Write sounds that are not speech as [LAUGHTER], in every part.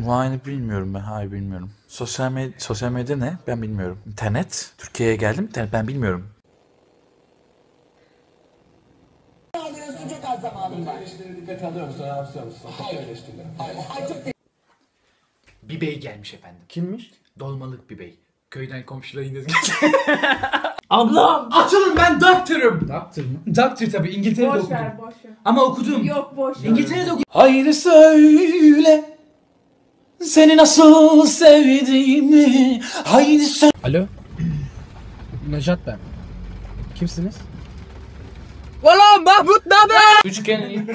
Vine'ı bilmiyorum ben. Hayır bilmiyorum. Sosyal medya, sosyal medya ne? Ben bilmiyorum. İnternet. Türkiye'ye geldim. İnternet ben bilmiyorum. Bir bey gelmiş efendim. Kimmiş? Dolmalık bir bey. Köyden komşuların gözü [LAUGHS] Ablam! Açılın ben doktorum. Doktor mu? Doktor tabii İngiltere'de Boş okudum. ver boş ver. Ama okudum. Yok boş ver. İngiltere'de okudum. Haydi söyle. Seni nasıl sevdiğimi. Haydi söyle. Alo. [CLEARS THROAT] Nejat ben. Kimsiniz? Valla Mahmut ne haber? Küçükken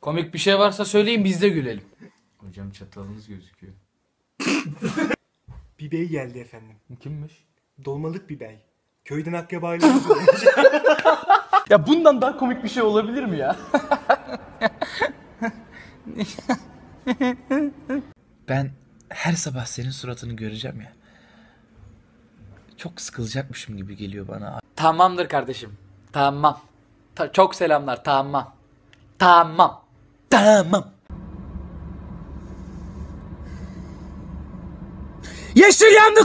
komik bir şey varsa söyleyin biz de gülelim. Hocam çatalınız gözüküyor. [LAUGHS] Bir bey geldi efendim. Kimmiş? Dolmalık bir bey. Köyden olmuş. [LAUGHS] Ya bundan daha komik bir şey olabilir mi ya? [LAUGHS] Ben her sabah senin suratını göreceğim ya. Çok sıkılacakmışım gibi geliyor bana. Tamamdır kardeşim. Tamam. Ta- çok selamlar. Tamam. Tamam. Tamam. Yeşil yandı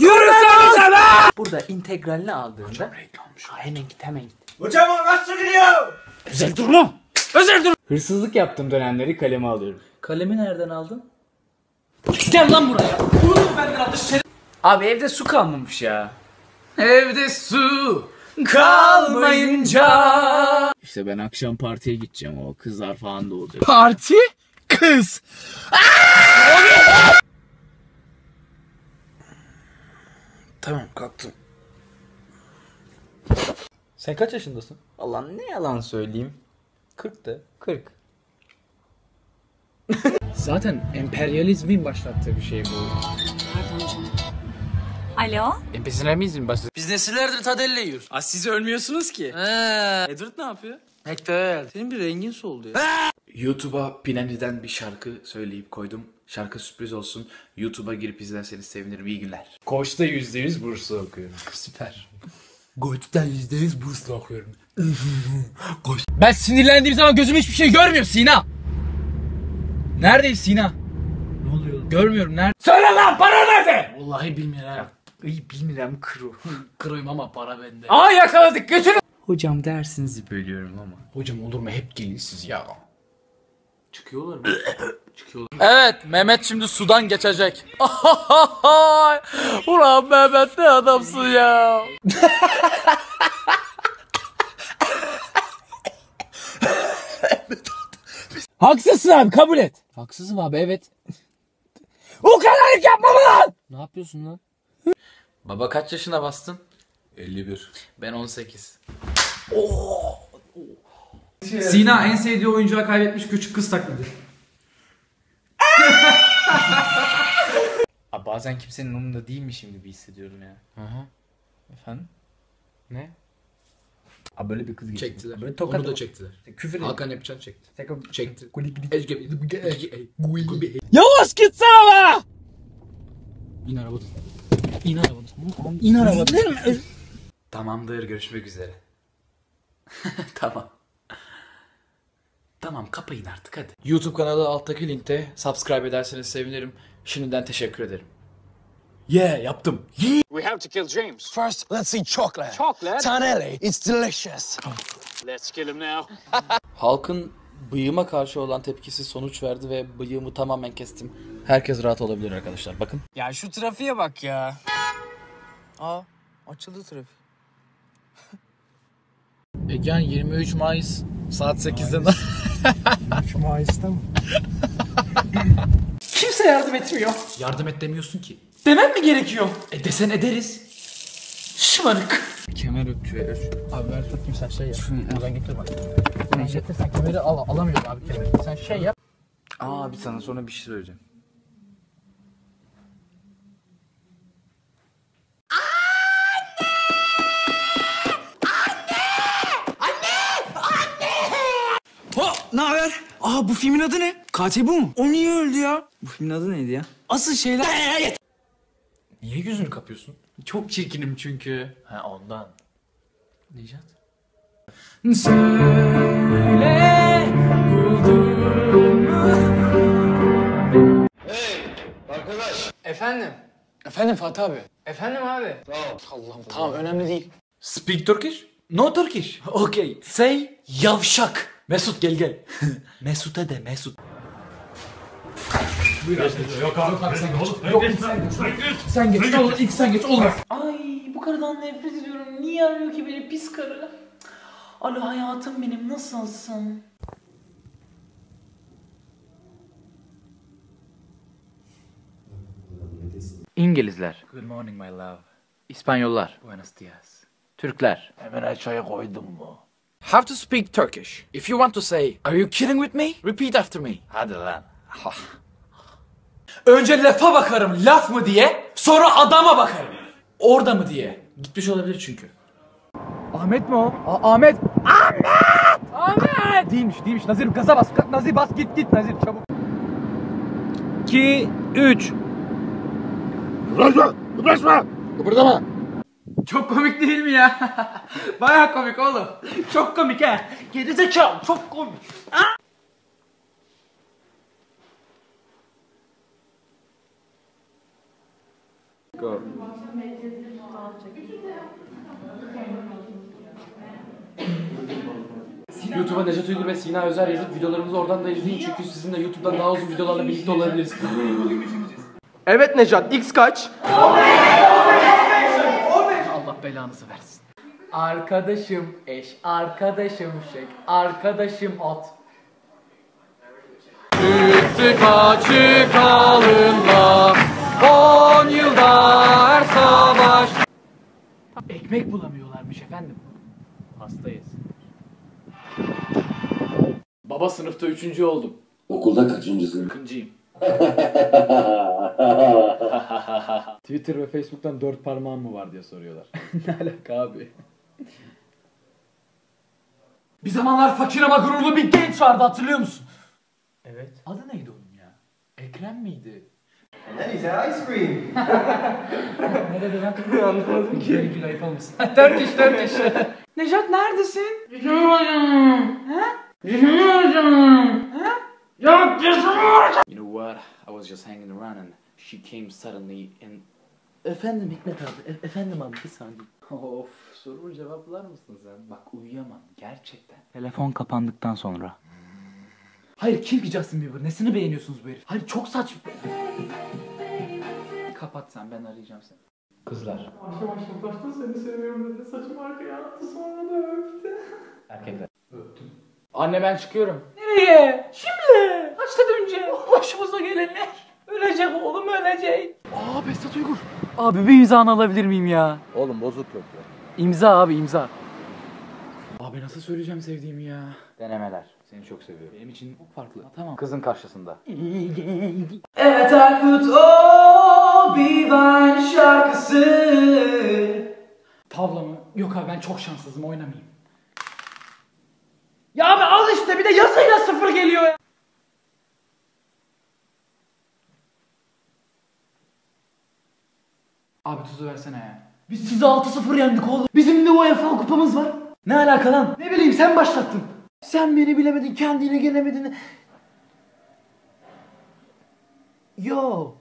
Burada integralini aldığında hemen git hemen git. Hocam nasıl gidiyor? Özel durum. Özel durum. Hırsızlık yaptığım dönemleri kaleme alıyorum. Kalemi nereden aldın? Gel lan buraya. Vurun benden şerif. Abi evde su kalmamış ya. Evde su kalmayınca. İşte ben akşam partiye gideceğim o kızlar falan da olacak. Parti kız. Tamam kalktım. Sen kaç yaşındasın? Allah ne yalan söyleyeyim. 40 de. 40. [LAUGHS] Zaten emperyalizmin başlattığı bir şey bu. Alo? Emperyalizmin başlattığı. Biz nesillerdir tadelle yiyoruz. Aa, siz ölmüyorsunuz ki. Edward ne yapıyor? Hector. Senin bir rengin soldu ya. YouTube'a Pinani'den bir şarkı söyleyip koydum. Şarkı sürpriz olsun. YouTube'a girip izlerseniz sevinirim. İyi günler. Koç'ta %100 burslu okuyorum. [LAUGHS] Süper. Goç'tan %100 burslu okuyorum. Ben sinirlendiğim zaman gözüm hiçbir şey görmüyor Sina. Neredeyiz Sina? Ne oluyor? Görmüyorum nerede? Söyle lan para nerede? Vallahi bilmiyorum. İyi bilmiyorum kuru. Kuruyum [LAUGHS] ama para bende. Aa yakaladık götürün. Hocam dersinizi bölüyorum ama. Hocam olur mu hep gelin siz ya. Çıkıyorlar mı? [LAUGHS] Çıkıyorlar. Evet Mehmet şimdi sudan geçecek. [LAUGHS] Ulan Mehmet ne adamsın ya. Haksızsın abi kabul et. Haksızım abi evet. O kadarlık yapma lan. Ne yapıyorsun lan? Baba kaç yaşına bastın? 51. Ben 18. Sina en sevdiği oyuncağı kaybetmiş küçük kız taklidi. Abi bazen kimsenin umurunda değilmişim gibi hissediyorum ya. Efendim? Ne? Abi böyle bir kız geçti. Çektiler. Böyle tokat Onu da çektiler. Küfür Hakan Epcan çekti. Tekrar Çekti. Yavaş gitsene be. İn arabadan. İn arabadan. İn arabadan. Tamamdır. Görüşmek üzere. [LAUGHS] tamam. Tamam kapayın artık hadi. YouTube kanalı alttaki linkte subscribe ederseniz sevinirim. Şimdiden teşekkür ederim. Yeah yaptım. We have to kill James. First, let's see chocolate. Chocolate? Tonelli, it's delicious. Let's kill him now. [LAUGHS] Halkın bıyığıma karşı olan tepkisi sonuç verdi ve bıyığımı tamamen kestim. Herkes rahat olabilir arkadaşlar. Bakın. Ya şu trafiğe bak ya. Aa, açıldı trafik. [LAUGHS] Egehan 23 Mayıs saat 8'de. 3 [LAUGHS] Mayıs'ta mı? Kimse yardım etmiyor. Yardım et demiyorsun ki. Demem mi gerekiyor? E desen ederiz. Şımarık. Kemer öpüyor. Abi ver tutayım sen şey yap. Buradan getir bak. Sen getir sen kemeri al alamıyorum abi kemeri. Sen şey yap. Aa abi sana sonra bir şey söyleyeceğim. Ne haber? Aa bu filmin adı ne? Katil bu mu? O niye öldü ya? Bu filmin adı neydi ya? Asıl şeyler... Niye yüzünü kapıyorsun? Çok çirkinim çünkü. Ha ondan. Necat? Söyle buldun mu? Efendim? Efendim Fatih abi. Efendim abi? Allah'ım tamam önemli değil. Speak Turkish? No Turkish. [LAUGHS] Okay. Say yavşak. Mesut gel gel. [LAUGHS] Mesut'a de Mesut. Sen geç olur ilk sen geç olmaz. Ay bu karıdan nefret ediyorum. Niye arıyor ki beni pis karı? Alo hayatım benim nasılsın? İngilizler. Good morning my love. İspanyollar. Buenos dias. Türkler. Hemen çaya koydum mu? How to speak Turkish. If you want to say, are you kidding with me? Repeat after me. Hadi lan. Önce lafa bakarım laf mı diye sonra adama bakarım. Orada mı diye. Gitmiş olabilir çünkü. Ahmet mi o? A- Ahmet. Ahmet! Ahmet! Değilmiş değilmiş. Nazir gaza bas. Ka- Nazir bas git git Nazir çabuk. 2 3 Çok komik değil mi ya? [LAUGHS] Baya komik oğlum. Çok komik ha. Gerizekalı çok komik. YouTube'a Necat Uygur ve Sina Özer yazıp videolarımızı oradan da izleyin çünkü sizin de YouTube'dan daha uzun videolarla birlikte olabiliriz. Evet Necat X kaç? Allah belanızı versin. Arkadaşım eş, arkadaşım şek, arkadaşım at. Çıktık açık alınma, Ekmek bulamıyorlarmış efendim. Hastayız. Baba sınıfta üçüncü oldum. Okulda kaçıncısın? Kıncıyım. [LAUGHS] Twitter ve Facebook'tan dört parmağın mı var diye soruyorlar. [LAUGHS] ne alaka abi? Bir zamanlar fakir ama gururlu bir genç vardı hatırlıyor musun? Evet. Adı neydi onun ya? Ekrem miydi? Neyse ice cream. [LAUGHS] ne dedi lan? [LAUGHS] Anlamadım ki. Gül ayıp olmasın. [LAUGHS] dört iş. Nejat neredesin? You know what? I was just hanging around and she came suddenly and... Efendim Hikmet abi, e- efendim abi bir saniye. Of, sorumu cevaplar mısın sen? Bak uyuyamam, gerçekten. Telefon kapandıktan sonra. Hayır kim ki Justin Bieber? Nesini beğeniyorsunuz bu herif? Hayır çok saçma. Kapat sen ben arayacağım seni. Kızlar. Başta başta başta seni seviyorum dedi. Saçımı arkaya attı sonra da öptü. Erkekler. Öptüm. Anne ben çıkıyorum. Nereye? Şimdi. Kaçta döneceğim? Başımıza gelenler. Ölecek oğlum ölecek. Aa Behzat Uygur. Abi bir imzanı alabilir miyim ya? Oğlum bozuk yok ya. İmza abi imza. Abi nasıl söyleyeceğim sevdiğimi ya? Denemeler. Seni çok seviyorum. Benim için çok farklı. Tamam. Kızın karşısında. Evet Aykut ben çok şanssızım oynamayayım. Ya abi al işte bir de yazıyla sıfır geliyor ya. Abi tuzu versene ya. Biz sizi 6-0 yendik oğlum. Bizim de UEFA kupamız var. Ne alaka lan? Ne bileyim sen başlattın. Sen beni bilemedin, kendine gelemedin. Yo.